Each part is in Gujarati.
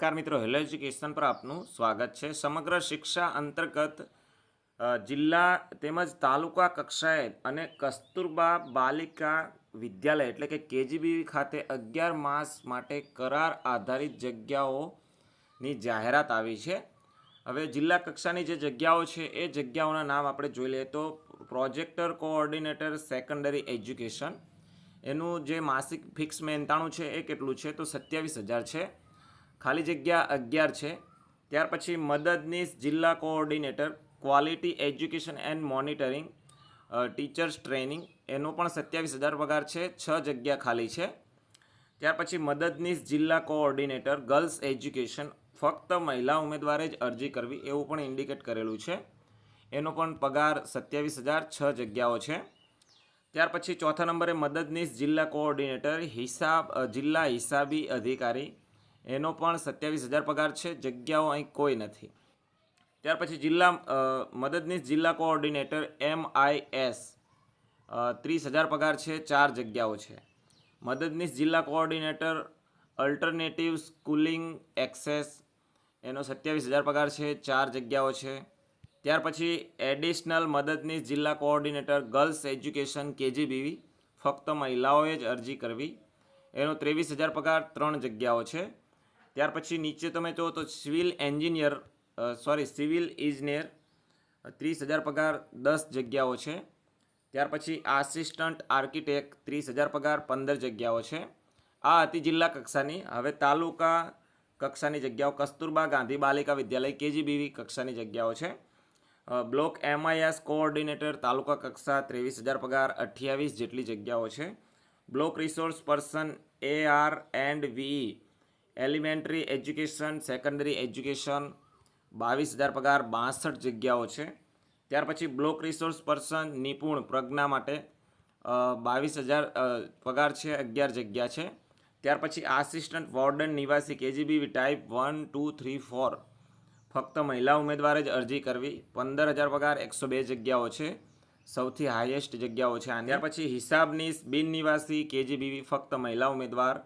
નમસ્કાર મિત્રો, હેલો એજ્યુકેશન પર આપનું સ્વાગત છે. સમગ્ર શિક્ષા અંતર્ગત જિલ્લા તેમજ તાલુકા કક્ષાએ અને કસ્તુરબા બાલિકા વિદ્યાલય એટલે કે કેજીબી ખાતે અગિયાર માસ માટે કરાર આધારિત જગ્યાઓની જાહેરાત આવી છે. હવે જિલ્લા કક્ષાની જે જગ્યાઓ છે, એ જગ્યાઓના નામ આપણે જોઈ લઈએ તો પ્રોજેક્ટર કોઓર્ડિનેટર સેકન્ડરી એજ્યુકેશન. એનું જે માસિક ફિક્સ મહેનતાણું છે, એ કેટલું છે? તો સત્યાવીસ હજાર છે. ખાલી જગ્યા અગિયાર છે. ત્યાર પછી મદદનીશ, જિલ્લા coordinator, quality education and monitoring teachers training, એનો પણ સત્યાવીસ હજાર પગાર છે. છ જગ્યા ખાલી છે. ત્યાર પછી મદદનીશ, જિલ્લા કોઓર્ડિનેટર, ગર્લ્સ એજ્યુકેશન, ફક્ત મહિલા ઉમેદવારે જ અરજી કરવી એવું પણ ઇન્ડિકેટ કરેલું છે. એનો પણ પગાર સત્યાવીસ હજાર છ જગ્યાઓ છે. ત્યાર પછી ચોથા નંબરે મદદનીશ, જિલ્લા કોઓર્ડિનેટર, હિસાબ જિલ્લા હિસાબી અધિકારી એનો પણ સત્યાવીસ હજાર પગાર છે, જગ્યાઓ અહીં કોઈ નથી. ત્યાર પછી જિલ્લા મદદનીશ જિલ્લા કોઓર્ડિનેટર એમ આઈ એસ ત્રીસ હજાર પગાર છે, ચાર જગ્યાઓ છે. મદદનીશ જિલ્લા કોઓર્ડિનેટર અલ્ટરનેટિવ સ્કૂલિંગ એક્સેસ, એનો સત્યાવીસ હજાર પગાર છે, ચાર જગ્યાઓ છે. ત્યાર પછી એડિશનલ મદદનીશ જિલ્લા કોઓર્ડિનેટર ગર્લ્સ એજ્યુકેશન કેજીબીવી, ફક્ત મહિલાઓએ જ અરજી કરવી. એનો ત્રેવીસ હજાર પગાર ત્રણ જગ્યાઓ છે. ત્યાર પછી નીચે તમે જુઓ તો સિવિલ એન્જિનિયર સોરી સિવિલ ઇજનેર, ત્રીસ હજાર પગાર દસ જગ્યાઓ છે. ત્યાર પછી આસિસ્ટન્ટ આર્કિટેક્ટ ત્રીસ હજાર પગાર પંદર જગ્યાઓ છે. આ હતી જિલ્લા કક્ષાની. હવે તાલુકા કક્ષાની જગ્યાઓ કસ્તુરબા ગાંધી બાલિકા વિદ્યાલય કેજીબીવી કક્ષાની જગ્યાઓ છે. બ્લોક એમઆઈએસ કોઓર્ડિનેટર તાલુકા કક્ષા ત્રેવીસ હજાર પગાર અઠ્યાવીસ જેટલી જગ્યાઓ છે. Block resource person A R and V elementary education, secondary education, બાવીસ હજાર પગાર, બાસઠ જગ્યાઓ છે. ત્યાર પછી block resource person Nipun Pragya માટે બાવીસ હજાર પગાર છે, અગિયાર જગ્યા છે. ત્યાર પછી આસિસ્ટન્ટ વોર્ડન નિવાસી KGBV type one, two, three, four. ફક્ત મહિલા ઉમેદવારે જ અરજી કરવી. પંદર હજાર પગાર, એકસો બે જગ્યાઓ છે. સૌથી હાઈએસ્ટ જગ્યાઓ છે ત્યાર પછી હિસાબની બિન નિવાસી કેજીબીવી ફક્ત મહિલા ઉમેદવાર.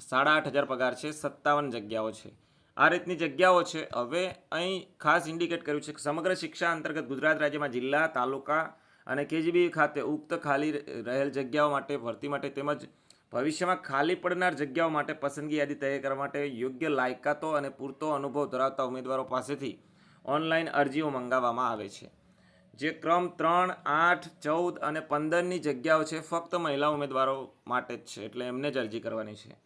સાડા આઠ હજાર પગાર છે, સત્તાવન જગ્યાઓ છે. આ રીતની જગ્યાઓ છે. હવે અહીં ખાસ ઇન્ડિકેટ કર્યું છે કે સમગ્ર શિક્ષા અંતર્ગત ગુજરાત રાજ્યમાં જિલ્લા, તાલુકા અને કેજીબી ખાતે ઉક્ત ખાલી રહેલ જગ્યાઓ માટે, ભરતી માટે તેમજ ભવિષ્યમાં ખાલી પડનાર જગ્યાઓ માટે પસંદગી યાદી તૈયાર કરવા માટે યોગ્ય લાયકાતો અને પૂરતો અનુભવ ધરાવતા ઉમેદવારો પાસેથી ઓનલાઈન અરજીઓ મંગાવવામાં આવે છે. જે ક્રમ ત્રણ, આઠ, ચૌદ અને પંદરની જગ્યાઓ છે, ફક્ત મહિલા ઉમેદવારો માટે જ છે. એટલે એમને જ અરજી કરવાની છે.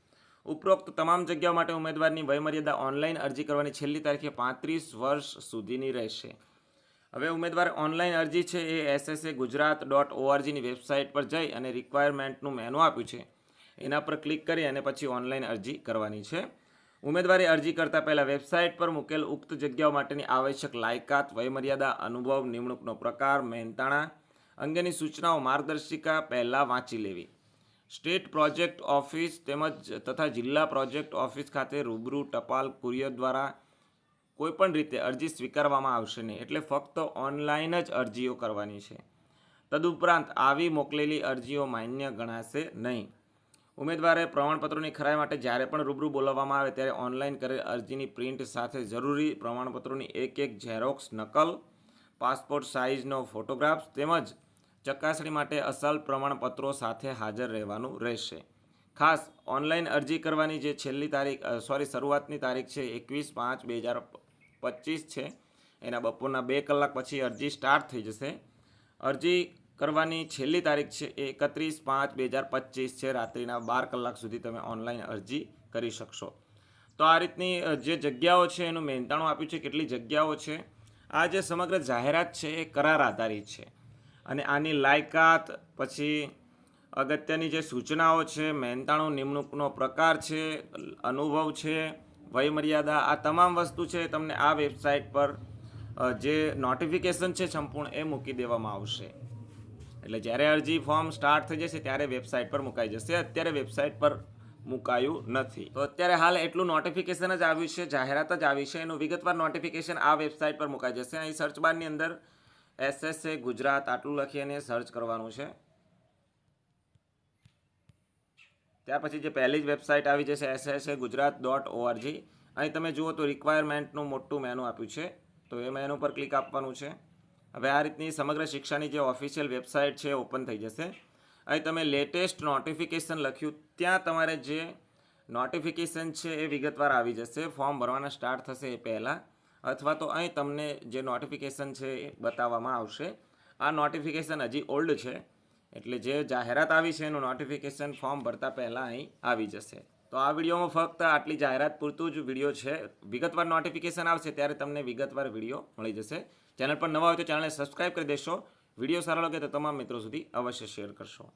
ઉપરોક્ત તમામ જગ્યાઓ માટે ઉમેદવારની વયમર્યાદા ઓનલાઈન અરજી કરવાની છેલ્લી તારીખે પાંત્રીસ વર્ષ સુધીની રહેશે. હવે ઉમેદવાર ઓનલાઈન અરજી છે એ એસએસએ ગુજરાત ડોટ ઓઆરજીની વેબસાઇટ પર જઈ અને રિક્વાયરમેન્ટનું મેનુ આપ્યું છે. એના પર ક્લિક કરી અને પછી ઓનલાઈન અરજી કરવાની છે. ઉમેદવારે અરજી કરતાં પહેલાં વેબસાઇટ પર મૂકેલ ઉક્ત જગ્યાઓ માટેની આવશ્યક લાયકાત, વયમર્યાદા, અનુભવ, નિમણૂકનો પ્રકાર, મહેનતાણા અંગેની સૂચનાઓ, માર્ગદર્શિકા પહેલાં વાંચી લેવી. સ્ટેટ પ્રોજેક્ટ ઓફિસ તેમજ તથા જિલ્લા પ્રોજેક્ટ ઓફિસ ખાતે રૂબરૂ ટપાલ કુરિયર દ્વારા કોઈપણ રીતે અરજી સ્વીકારવામાં આવશે નહીં. એટલે ફક્ત ઓનલાઈન જ અરજીઓ કરવાની છે. તદુપરાંત આવી મોકલેલી અરજીઓ માન્ય ગણાશે નહીં. ઉમેદવારે પ્રમાણપત્રોની ખરાઈ માટે જ્યારે પણ રૂબરૂ બોલાવવામાં આવે ત્યારે ઓનલાઈન કરેલ અરજીની પ્રિન્ટ સાથે જરૂરી પ્રમાણપત્રોની એક એક ઝેરોક્સ, નકલ, પાસપોર્ટ સાઇઝનો ફોટોગ્રાફ્સ તેમજ ચકાસણી માટે અસલ પ્રમાણપત્રો સાથે હાજર રહેવાનું રહેશે. ખાસ, ઓનલાઈન અરજી કરવાની જે છેલ્લી તારીખ સોરી, શરૂઆતની તારીખ છે, એકવીસ પાંચ બે હજાર પચીસ છે. એના બપોરના બે કલાક પછી અરજી સ્ટાર્ટ થઈ જશે. અરજી કરવાની છેલ્લી તારીખ છે, એ એકત્રીસ પાંચ બે હજાર પચીસ છે, રાત્રિના બાર કલાક સુધી તમે ઓનલાઈન અરજી કરી શકશો. તો આ રીતની જે જગ્યાઓ છે, એનું મહેનતાણું આપ્યું છે, કેટલી જગ્યાઓ છે. આ જે સમગ્ર જાહેરાત છે, એ કરાર આધારિત છે. અને આની લાયકાત, પછી અગત્યની જે સૂચનાઓ છે, મહેનતાણું નિમણૂકનો પ્રકાર છે, અનુભવ છે, વયમર્યાદા, આ તમામ વસ્તુ છે તમને આ વેબસાઇટ પર જે નોટિફિકેશન છે સંપૂર્ણ એ મૂકી દેવામાં આવશે. એટલે જ્યારે અરજી ફોર્મ સ્ટાર્ટ થઈ જશે ત્યારે વેબસાઇટ પર મુકાઈ જશે. અત્યારે વેબસાઇટ પર મુકાયું નથી. તો અત્યારે હાલ એટલું નોટિફિકેશન જ આવ્યું છે, જાહેરાત જ આવી છે. એનું વિગતવાર નોટિફિકેશન આ વેબસાઇટ પર મુકાઈ જશે. અહીં સર્ચ બારની અંદર એસએસએ ગુજરાત આટલું લખી અને સર્ચ કરવાનું છે. ત્યાર પછી જે પહેલી જ વેબસાઇટ આવી જશે એસએસએ ગુજરાત ડોટ ઓઆરજી અહીં તમે જુઓ તો રિક્વાયરમેન્ટનું મોટું મેનુ આપ્યું છે, તો એ મેનુ પર ક્લિક આપવાનું છે. હવે આ રીતની સમગ્ર શિક્ષાની જે ઓફિશિયલ વેબસાઇટ છે ઓપન થઈ જશે. અહીં તમે લેટેસ્ટ નોટિફિકેશન લખ્યું, ત્યાં તમારે જે નોટિફિકેશન છે એ વિગતવાર આવી જશે. ફોર્મ ભરવાના સ્ટાર્ટ થશે એ પહેલાં. અથવા તો અહીં તમને જે નોટિફિકેશન છે એ બતાવવામાં આવશે. આ નોટિફિકેશન હજી ઓલ્ડ છે, એટલે જે જાહેરાત આવી છે એનું નોટિફિકેશન ફોર્મ ભરતા પહેલાં અહીં આવી જશે. તો આ વિડીયોમાં ફક્ત આટલી જાહેરાત પૂરતું જ વીડિયો છે. વિગતવાર નોટિફિકેશન આવશે ત્યારે તમને વિગતવાર વીડિયો મળી જશે. ચેનલ પર નવા હોય તો ચેનલને સબસ્ક્રાઇબ કરી દેશો. વીડિયો સારો લાગે તો તમામ મિત્રો સુધી અવશ્ય શેર કરશો.